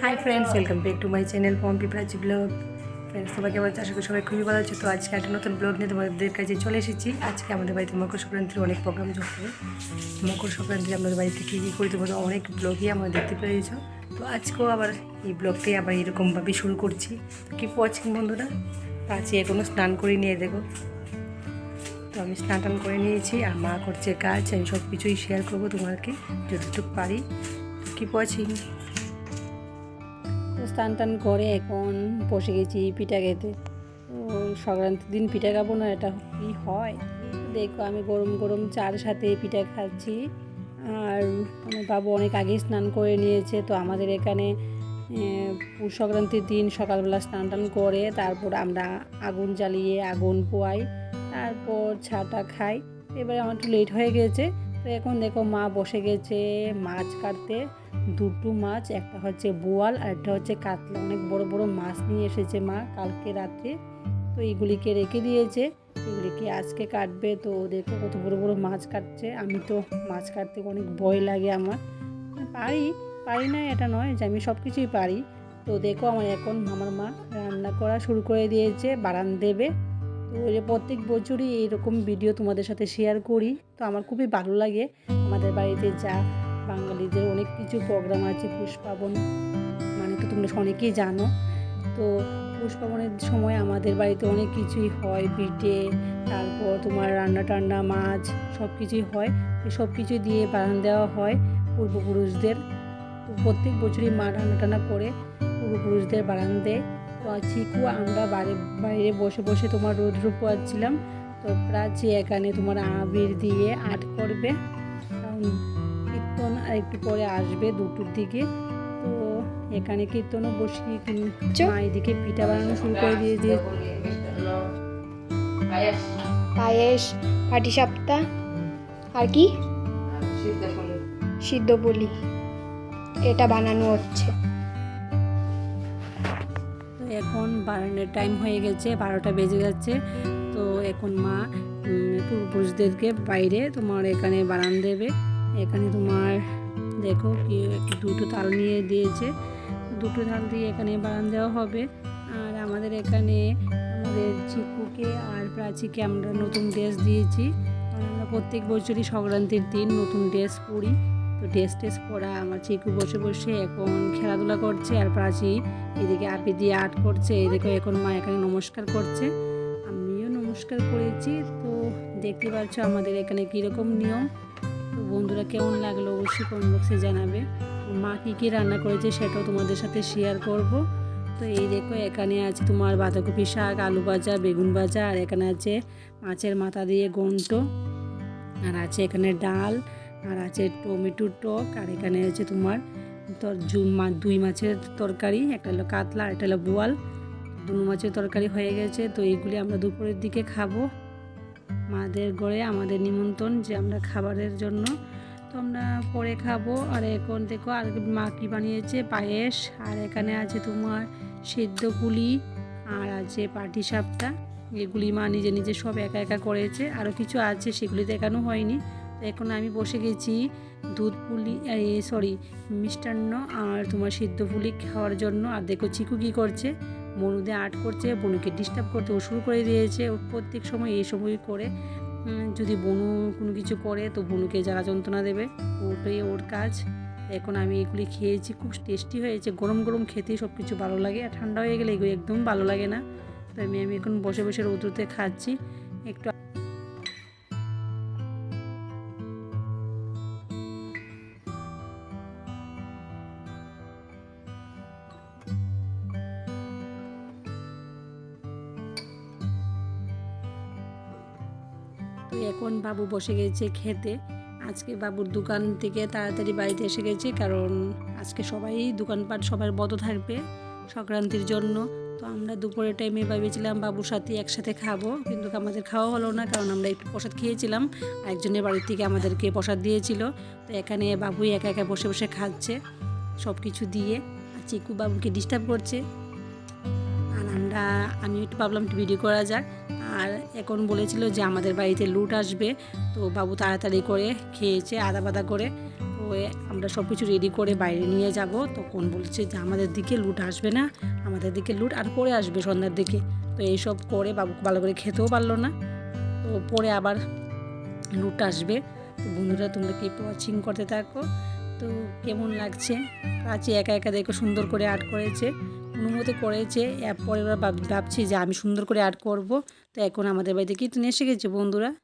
Hi friends welcome back to my channel Pompi Prachi blog friends সবাই কেমন আছে? আশা করি সবাই খুবই ভালো আছে। তো আজকে একটা নতুন ব্লগ নিয়ে তোমাদের কাছে চলে এসেছি। আজকে আমাদের বাড়িতে মকর সংক্রান্তির অনেক প্রোগ্রাম চলবে মকর সংক্রান্তি আমাদের বাড়িতে কী কী করি তোমরা অনেক ব্লগই আমরা দেখতে পেয়েছ। তো আজকেও আবার এই ব্লগটাই আবার এরকমভাবে শুরু করছি। তো কি ওয়াচিং বন্ধুরা। প্রাচী এখনও স্নান করে নিয়ে দেখো। তো আমি স্নান টান করে নিয়েছি, আর মা করছে কাজ, আমি সব কিছুই শেয়ার করব তোমাকে যতটুকু পারি। কি ওয়াচিং স্নান টান করে এখন বসে গেছি পিঠা খেতে। তো সংক্রান্তির দিন পিঠা খাব না, এটা কি হয়? দেখো, আমি গরম গরম চার সাথে পিঠা খাচ্ছি। আর আমার বাবু অনেক আগেই স্নান করে নিয়েছে, তো আমাদের এখানে সংক্রান্তির দিন সকালবেলা স্নান টান করে, তারপর আমরা আগুন জ্বালিয়ে আগুন পোয়াই, তারপর ছাটা খাই। এবারে আমার একটু লেট হয়ে গেছে তো এখন দেখো মা বসে গেছে মাছ কাটতে। দুটো মাছ, একটা হচ্ছে বোয়াল আর একটা হচ্ছে কাতলা। অনেক বড় বড় মাছ নিয়ে এসেছে মা কালকে রাত্রে। তো এইগুলিকে রেখে দিয়েছে। এগুলিকে আজকে কাটবে। তো দেখো কত বড় বড় মাছ কাটছে। আমি তো মাছ কাটতে অনেক ভয় লাগে আমার। পারি পারি না এটা নয় যে আমি সব কিছুই পারি। তো দেখো আমার এখন আমার মা রান্না করা শুরু করে দিয়েছে বারান দেবে। প্রত্যেক বছরই এইরকম ভিডিও তোমাদের সাথে শেয়ার করি। তো আমার খুবই ভালো লাগে। আমাদের বাড়িতে যা বাঙালিদের অনেক কিছু প্রোগ্রাম আছে, পুষ পার্বণ। মানে তো তোমরা অনেকেই জানো। তো পুষ পার্বণের সময় আমাদের বাড়িতে অনেক কিছুই হয়। পিঠে, তারপর তোমার রান্না টান্না, মাছ সব কিছুই হয়। সব কিছু দিয়ে বারান দেওয়া হয় পূর্বপুরুষদের। প্রত্যেক বছরই মা রান্না টান্না করে পূর্বপুরুষদের বারান দেয়। চিকু আমরা বাইরে বাইরে বসে বসে তোমার রৌদ্র পোয়াচ্ছিলাম। তো প্রাচী এখানে তোমার আবির দিয়ে আর্ট করবে। কীর্তন আর একটু পরে আসবে দুটোর দিকে। তো এখানে কীর্তনও বসিয়ে মা এদিকে পিঠা বানানো শুরু করে দিয়ে দিয়ে পায়েস পাটিসাপটা আর কি? সিদ্ধ বলি এটা বানানো হচ্ছে। এখন টাইম হয়ে গেছে, বারোটা বেজে যাচ্ছে। তো এখন মা পূর্বপুরুষদেরকে বাইরে তোমার এখানে বারান দেবে। এখানে তোমার, দেখো কি, দুটো তাল নিয়ে দিয়েছে। দুটো তাল দিয়ে এখানে বারান দেওয়া হবে। আর আমাদের এখানে, আমাদের চিকুকে আর প্রাচীকে আমরা নতুন ড্রেস দিয়েছি। আমরা প্রত্যেক বছরই সংক্রান্তির দিন নতুন ড্রেস পরি। তো ড্রেস টেস পরা আমার চিকু বসে বসে এখন খেলাধুলা করছে আর প্রাচী এদিকে আপি দিয়ে আর্ট করছে, এদিকে এখন মা এখানে নমস্কার করছে। আমিও নমস্কার করেছি। তো দেখতে পাচ্ছ আমাদের এখানে কীরকম নিয়ম? তো বন্ধুরা কেমন লাগল অবশ্যই কমেন্ট বক্সে জানাবে। মা কী কী রান্না করেছে সেটাও তোমাদের সাথে শেয়ার করব। তো এই দেখো, এখানে আছে তোমার বাঁধাকপি শাক, আলু ভাজা, বেগুন ভাজা, আর এখানে আছে মাছের মাথা দিয়ে ঘন্ট, আর আছে এখানে ডাল আর আছে টমেটো টক, আর এখানে আছে তোমার তোর দুই মাছের তরকারি, একটা হলো কাতলা একটা হলো বোয়াল। দু মাছের তরকারি হয়ে গেছে, তো এইগুলি আমরা দুপুরের দিকে খাব। মাদের গড়ে আমাদের নিমন্ত্রণ যে আমরা খাবারের জন্য। তো আমরা পরে খাব, আর এখন দেখো আর মা কি বানিয়েছে? পায়েস, আর এখানে আছে তোমার সেদ্ধ পুলি, আর আছে পাটি সাপটা। এগুলি মা নিজে নিজে সব একা একা করেছে আরও কিছু আছে সেগুলি দেখানো হয়নি। এখন আমি বসে গেছি দুধ পুলি সরি মিষ্টান্ন আর তোমার সিদ্ধ পুলি খাওয়ার জন্য। আর দেখো চিকু কী করছে? বনুদে আর্ট করছে, বনুকে ডিস্টার্ব করতে ও শুরু করে দিয়েছে। ও প্রত্যেক সময় এই সময় করে। যদি বনু কোনো কিছু করে, তো বনুকে জ্বালা যন্ত্রণা দেবে। ওটাই ওর কাজ। এখন আমি এগুলি খেয়েছি, খুব টেস্টি হয়েছে। গরম গরম খেতেই সব কিছু ভালো লাগে। আর ঠান্ডা হয়ে গেলে এগুলো একদম ভালো লাগে না। তো আমি আমি এখন বসে বসে রৌদ্রতে খাচ্ছি। একটু তো এখন বাবু বসে গেছে খেতে। আজকে বাবুর দোকান থেকে তাড়াতাড়ি বাড়িতে এসে গেছে কারণ আজকে সবাই দোকানপাট সবার বন্ধ থাকবে সংক্রান্তির জন্য। তো আমরা দুপুরের টাইমে ভেবেছিলাম বাবুর সাথে একসাথে খাব কিন্তু আমাদের খাওয়া হলো না কারণ আমরা একটু প্রসাদ খেয়েছিলাম। একজনের বাড়ির থেকে আমাদেরকে প্রসাদ দিয়েছিল। তো এখানে বাবুই একা একা বসে বসে খাচ্ছে সব কিছু দিয়ে আর চিকু বাবুকে ডিস্টার্ব করছে। আর আমরা আমি একটু ভাবলাম একটু ভিডিও করা যাক। আর এখন বলেছিল যে আমাদের বাড়িতে লুট আসবে। তো বাবু তাড়াতাড়ি করে খেয়েছে আদা বাদা করে। তো আমরা সব কিছু রেডি করে বাইরে নিয়ে যাব। তখন বলছে যে আমাদের দিকে লুট আসবে না, আমাদের দিকে লুট আর পরে আসবে সন্ধ্যার দিকে। তো এইসব করে বাবু ভালো করে খেতেও পারল না। তো পরে আবার লুট আসবে। তো বন্ধুরা, তোমরা কি ওয়াচিং করতে থাকো? তো কেমন লাগছে? প্রাচী একা একা দেখো সুন্দর করে আর্ট করেছে। অনুমতি করেছে, এরপরে এবার ভাব- ভাবছি যে আমি সুন্দর করে আর্ট করব। তো এখন আমাদের বাড়িতে কীর্তন এসে গেছে বন্ধুরা।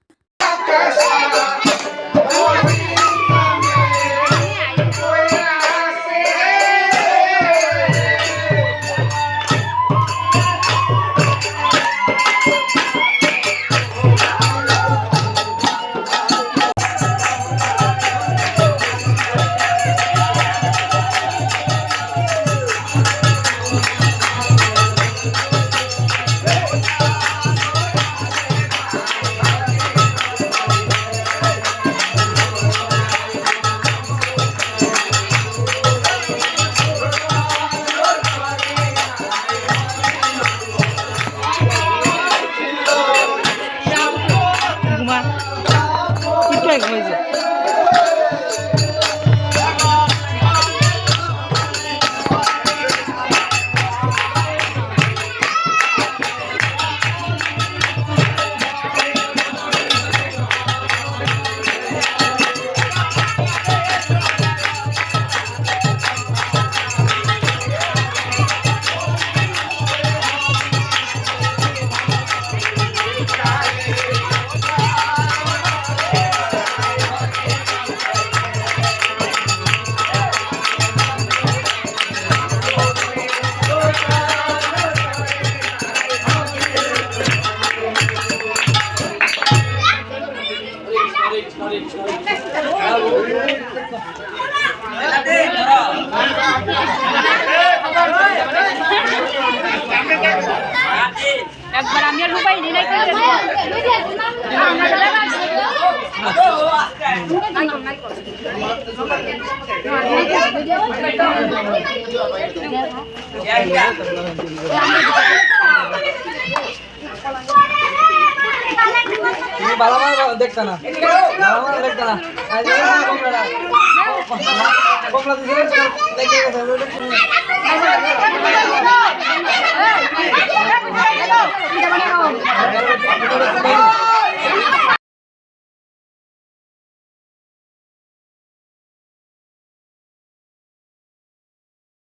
একবার আমি আর ভালো দেখতে না দেখতে না কমলা দিছে দেখতে গেছে